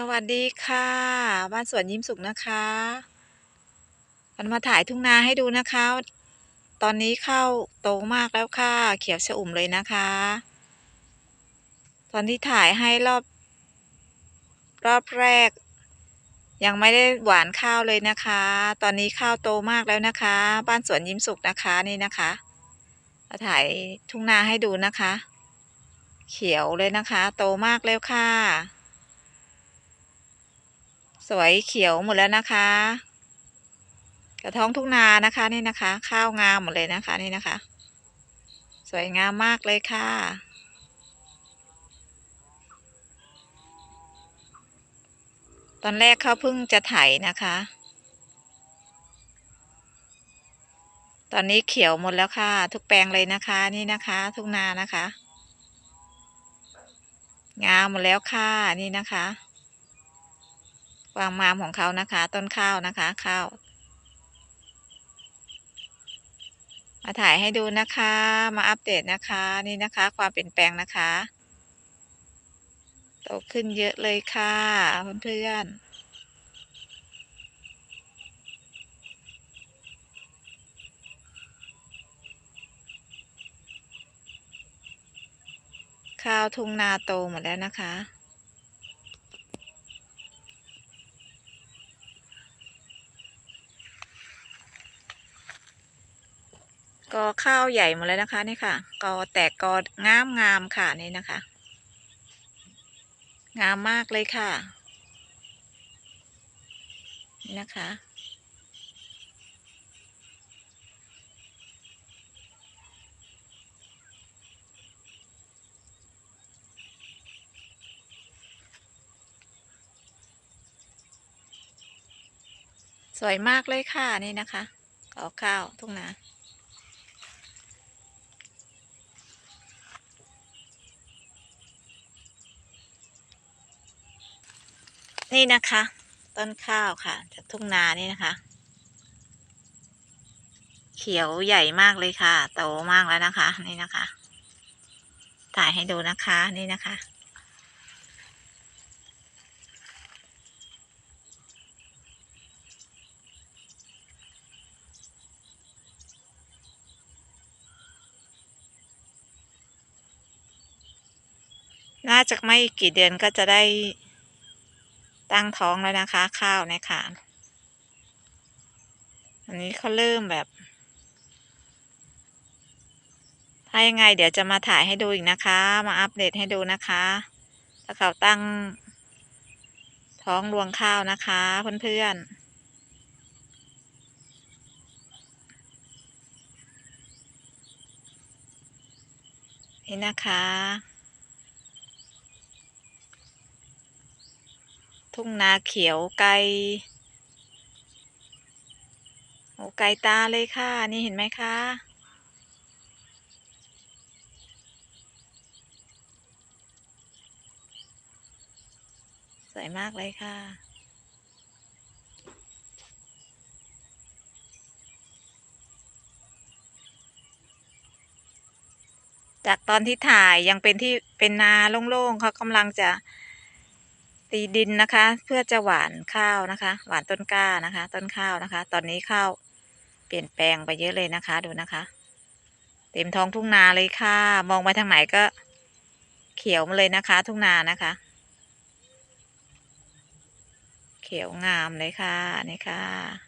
สวัสดีค่ะ บ้านสวนยิ้มสุขนะคะมันมาถ่ายทุ่งนาให้ดูนะคะ ตอนนี้ข้าวโตมากแล้วค่ะ เขียวชอุ่มเลยนะคะ ตอนที่ถ่ายให้รอบ รอบแรก ยังไม่ได้หวานข้าวเลยนะคะ ตอนนี้ข้าวโตมากแล้วนะคะ บ้านสวนยิ้มสุขนะคะนี่นะคะมาถ่ายทุ่งนาให้ดูนะคะ เขียวเลยนะคะ โตมากแล้วค่ะ สวยเขียวหมดแล้วนะคะ กระท้องทุ่งนานะคะนี่นะคะ ข้าวงามหมดเลยนะคะนี่นะคะ สวยงามมากเลยค่ะ ตอนแรกเขาเพิ่งจะไถนะคะ ตอนนี้เขียวหมดแล้วค่ะ ทุกแปลงเลยนะคะนี่นะคะ ทุ่งนานะคะ งามหมดแล้วค่ะนี่นะคะ ความงามของเขานะคะ ต้นข้าวนะคะ ข้าว มาถ่ายให้ดูนะคะ มาอัปเดตนะคะ นี่นะคะ ความเปลี่ยนแปลงนะคะโตขึ้นเยอะเลยค่ะเพื่อนๆข้าวทุ่งนาโตหมดแล้วนะคะ กอข้าวใหญ่หมดเลยนะคะนี่ค่ะ กอแตกกองามงามค่ะนี่นะคะ งามมากเลยค่ะ นี่นะคะสวยมากเลยค่ะนี่นะคะกอข้าวทุ่งนา นี่นะคะ ต้นข้าวค่ะ จากทุ่งนานี่นะคะ เขียวใหญ่มากเลยค่ะ โตมากแล้วนะคะ นี่นะคะ ถ่ายให้ดูนะคะนี่นะคะน่าจะไม่กี่เดือนก็จะได้ ตั้งท้องแล้วนะคะ ข้าวเนี่ยค่ะ อันนี้เขาเริ่มแบบ ถ้ายังไงเดี๋ยวจะมาถ่ายให้ดูอีกนะคะ มาอัปเดตให้ดูนะคะ ถ้าเขาตั้ง ท้องรวงข้าวนะคะเพื่อนๆนี่นะคะ ทุ่งนาเขียวไกลโอ้ไกลตาเลยค่ะ นี่เห็นไหมคะสวยมากเลยค่ะจากตอนที่ถ่ายยังเป็นที่เป็นนาโล่งๆเขากำลังจะ ตีดินนะคะ เพื่อจะหวานข้าวนะคะ หวานต้นกล้านะคะ ต้นข้าวนะคะ ตอนนี้ข้าวเปลี่ยนแปลงไปเยอะเลยนะคะ ดูนะคะ เต็มท้องทุ่งนาเลยค่ะ มองไปทางไหนก็เขียวมาเลยนะคะ ทุ่งนานะคะ เขียวงามเลยค่ะนี่ค่ะ